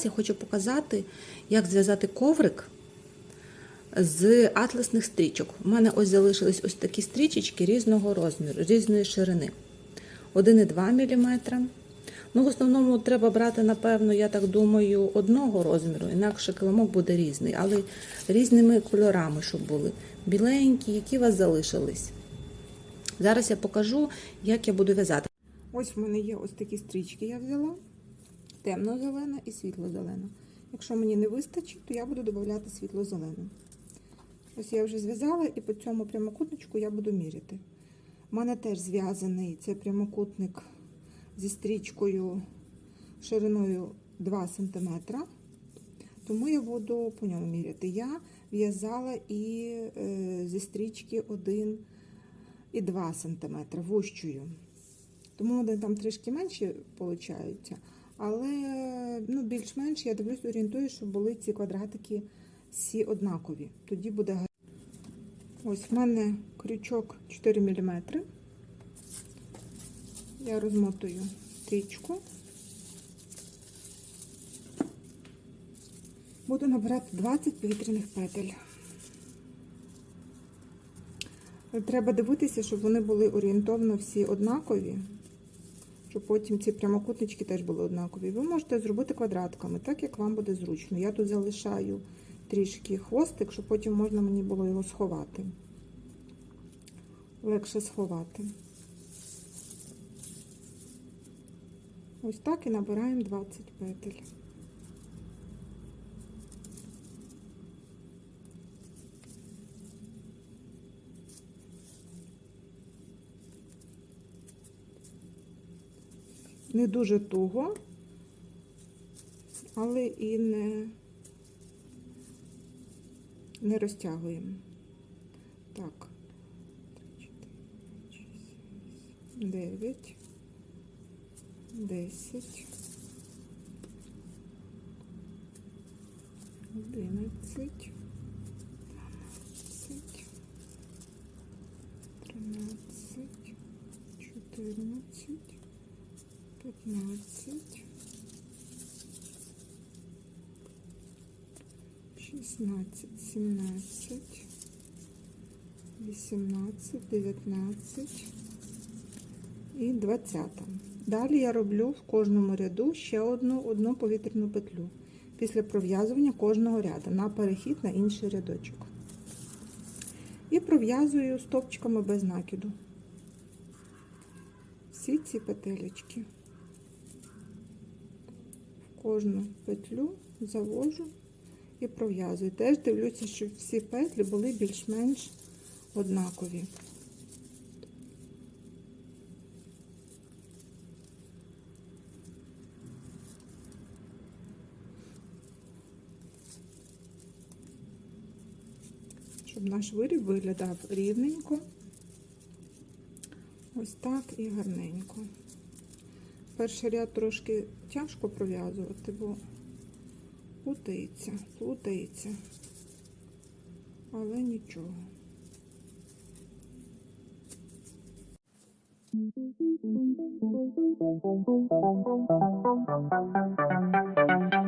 Зараз я хочу показати, як зв'язати коврик з атласних стрічок. У мене ось залишились ось такі стрічечки різного розміру, різної ширини. 1,2 мм. Ну, в основному треба брати, напевно, я так думаю, одного розміру, інакше килимок буде різний, але різними кольорами, щоб були. Біленькі, які у вас залишились. Зараз я покажу, як я буду в'язати. Ось в мене є ось такі стрічки, я взяла. Темно-зелена і світло-зелена. Якщо мені не вистачить, то я буду додати світло-зелену. Ось я вже зв'язала і по цьому прямокутничку я буду міряти. У мене теж зв'язаний цей прямокутник зі стрічкою шириною 2 см. Тому я буду по ньому міряти. Я в'язала і е, зі стрічки 1 і 2 см вущою. Тому вони там трішки менші получаються. Але ну, більш-менш я дивлюсь, орієнтую, щоб були ці квадратики всі однакові. Тоді буде гарно. Ось в мене крючок 4 мм. Я розмотую стрічку. Буду набирати 20 повітряних петель. Треба дивитися, щоб вони були орієнтовно всі однакові, щоб потім ці прямокутнички теж були однакові. Ви можете зробити квадратками, так як вам буде зручно. Я тут залишаю трішки хвостик, щоб потім можна мені було його сховати. Легше сховати. Ось так і набираємо 20 петель. Не дуже туго, але і не, не розтягуємо. Так, 9, 10, 11, 12, 13, 14, 15, 16, 17, 18, 19 і 20. Далі я роблю в кожному ряду ще одну одну повітряну петлю після пров'язування кожного ряду на перехід на інший рядочок. І пров'язую стопчиками без накиду. Всі ці петелечки. Кожну петлю завожу і пров'язую. Теж дивлюся, щоб всі петлі були більш-менш однакові. Щоб наш виріб виглядав рівненько, ось так і гарненько. Перший ряд трошки тяжко пров'язувати, бо плутається, плутається, але нічого. Пров'язала.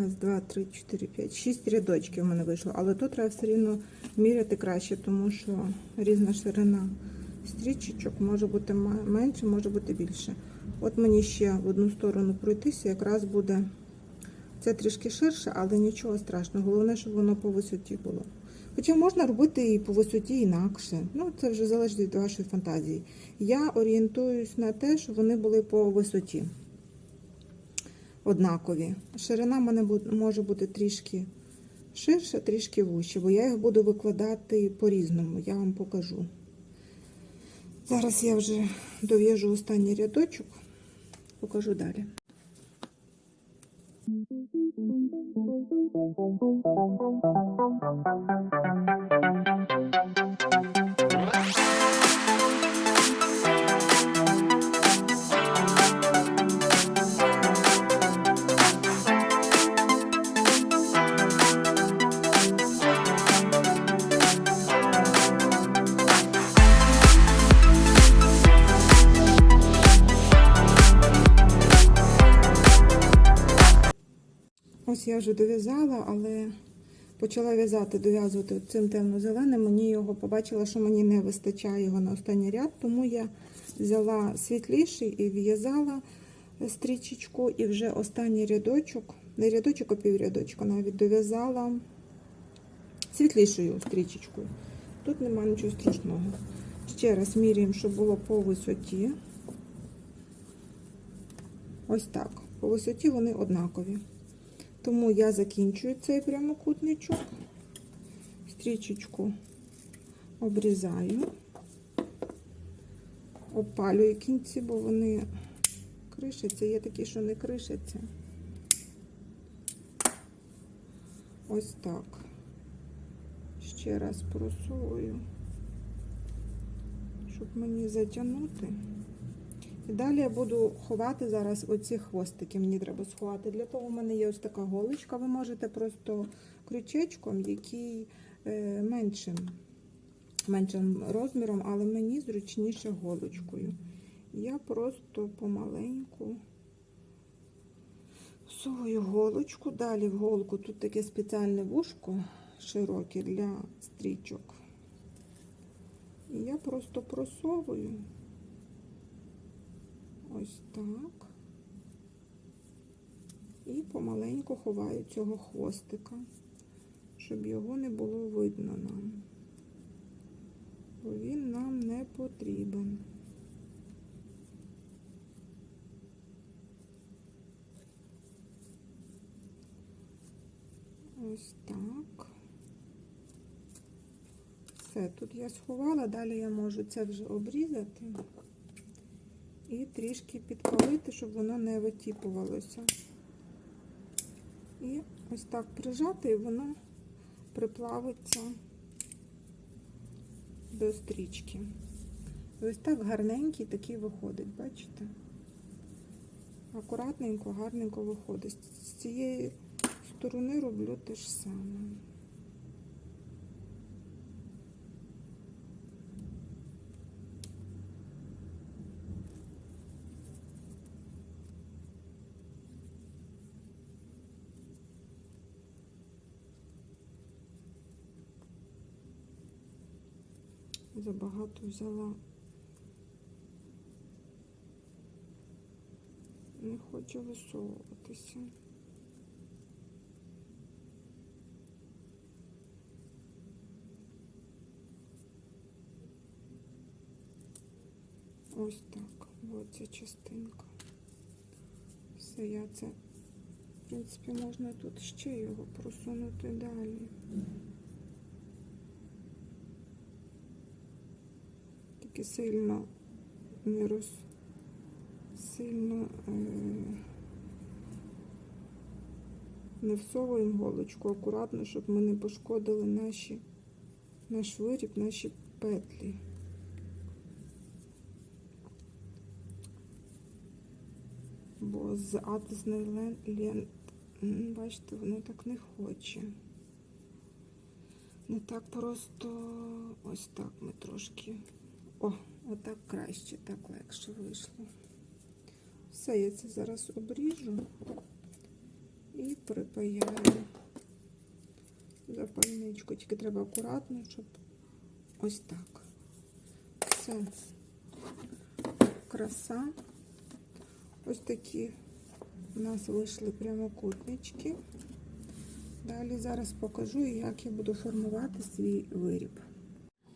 Раз, два, три, чотири, п'ять, шість рядочків у мене вийшло. Але тут треба все рівно міряти краще, тому що різна ширина стрічечок, може бути менше, може бути більше. От мені ще в одну сторону пройтися, якраз буде це трішки ширше, але нічого страшного. Головне, щоб воно по висоті було. Хоча можна робити і по висоті інакше. Ну, це вже залежить від вашої фантазії. Я орієнтуюсь на те, щоб вони були по висоті однакові. Ширина в мене може бути трішки ширша, трішки вужче, бо я їх буду викладати по-різному, я вам покажу. Зараз я вже дов'яжу останній рядочок, покажу далі. Ось я вже дов'язала, але почала в'язати, дов'язувати цим темно-зеленим. Мені його побачила, що мені не вистачає його на останній ряд, тому я взяла світліший і в'язала стрічечку, і вже останній рядочок, не рядочок, а піврядочка навіть дов'язала світлішою стрічечкою. Тут немає нічого страшного. Ще раз міряємо, щоб було по висоті. Ось так. По висоті вони однакові. Тому я закінчую цей прямокутничок, стрічечку обрізаю, опалюю кінці, бо вони кришаться. Є такі, що не кришаться. Ось так. Ще раз просовую, щоб мені затягнути. І далі я буду ховати зараз оці хвостики. Мені треба сховати. Для того в мене є ось така голочка. Ви можете просто крючечком, який е, меншим, меншим розміром, але мені зручніше голочкою. Я просто помаленьку всовую голочку. Далі в голку тут таке спеціальне вушко широке для стрічок. І я просто просовую. Ось так. І помаленьку ховаю цього хвостика, щоб його не було видно нам. Бо він нам не потрібен. Ось так. Все, тут я сховала, далі я можу це вже обрізати і трішки підпалити, щоб воно не витіпувалося. І ось так прижати, і воно приплавиться до стрічки. Ось так гарненький такий виходить, бачите? Акуратненько, гарненько виходить. З цієї сторони роблю те ж саме. Забагато взяла. Не хочу висовуватися. Ось так. Ось ця частинка. Все, я це, в принципі, можна тут ще його просунути далі. Таки сильно не роз сильно е, не всовуємо голочку акуратно, щоб ми не пошкодили наші наш виріб, наші петлі. Бо з атласної лен, лен, бачите, воно так не хоче. Не так просто ось так ми трошки. О, отак краще, так легше вийшло. Все, я це зараз обріжу і припаяю запальничку. Тільки треба акуратно, щоб ось так. Все. Краса. Ось такі у нас вийшли прямокутнички. Далі зараз покажу, як я буду формувати свій виріб.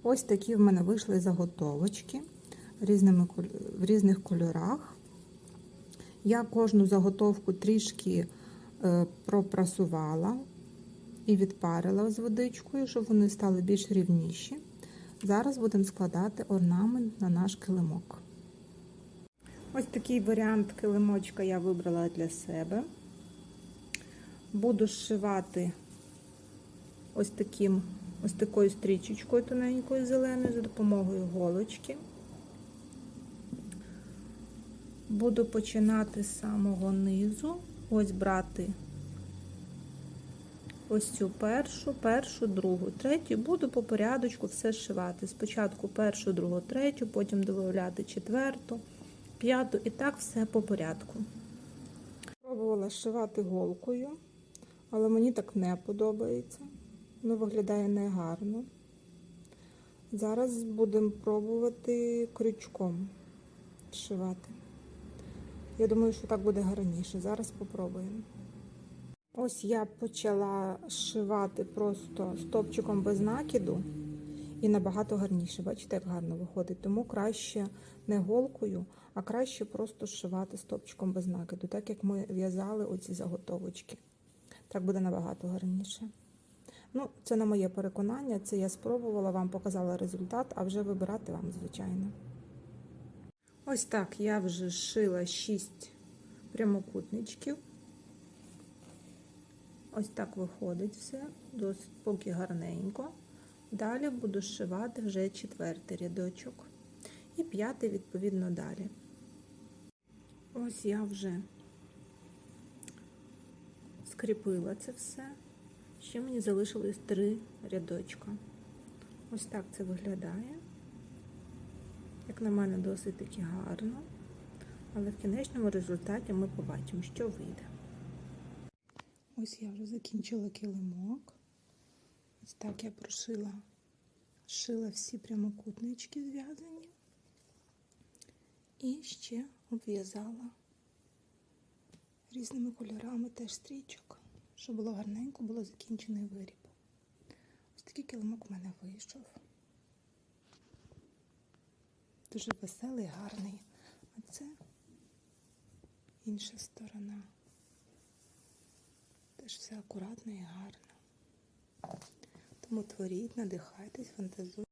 Ось такі в мене вийшли заготовочки різними, в різних кольорах. Я кожну заготовку трішки е, пропрасувала і відпарила з водичкою, щоб вони стали більш рівніші. Зараз будемо складати орнамент на наш килимок. Ось такий варіант килимочка я вибрала для себе. Буду зшивати ось таким, ось такою стрічечкою тоненькою зеленою за допомогою голочки. Буду починати з самого низу, ось брати ось цю першу, першу, другу, третю. Буду по порядочку все зшивати. Спочатку першу, другу, третю, потім додати четверту, п'яту і так все по порядку. Пробувала зшивати голкою, але мені так не подобається. Воно виглядає негарно. Зараз будемо пробувати крючком зшивати. Я думаю, що так буде гарніше. Зараз спробуємо. Ось я почала зшивати просто стопчиком без накиду і набагато гарніше. Бачите, як гарно виходить. Тому краще не голкою, а краще просто зшивати стопчиком без накиду, так як ми в'язали оці заготовочки. Так буде набагато гарніше. Ну, це на моє переконання, це я спробувала, вам показала результат, а вже вибирати вам, звичайно. Ось так я вже зшила 6 прямокутничків. Ось так виходить все, досить поки гарненько. Далі буду зшивати вже четвертий рядочок. І п'ятий, відповідно, далі. Ось я вже скріпила це все. Ще мені залишилось три рядочка. Ось так це виглядає. Як на мене, досить таки гарно. Але в кінечному результаті ми побачимо, що вийде. Ось я вже закінчила килимок. Ось так я прошила, шила всі прямокутнички зв'язані. І ще обв'язала різними кольорами теж стрічок, щоб було гарненько, було закінчений виріб. Ось такий килимок в мене вийшов. Дуже веселий, гарний. А це інша сторона. Теж все акуратно і гарно. Тому творіть, надихайтесь, фантазуйте.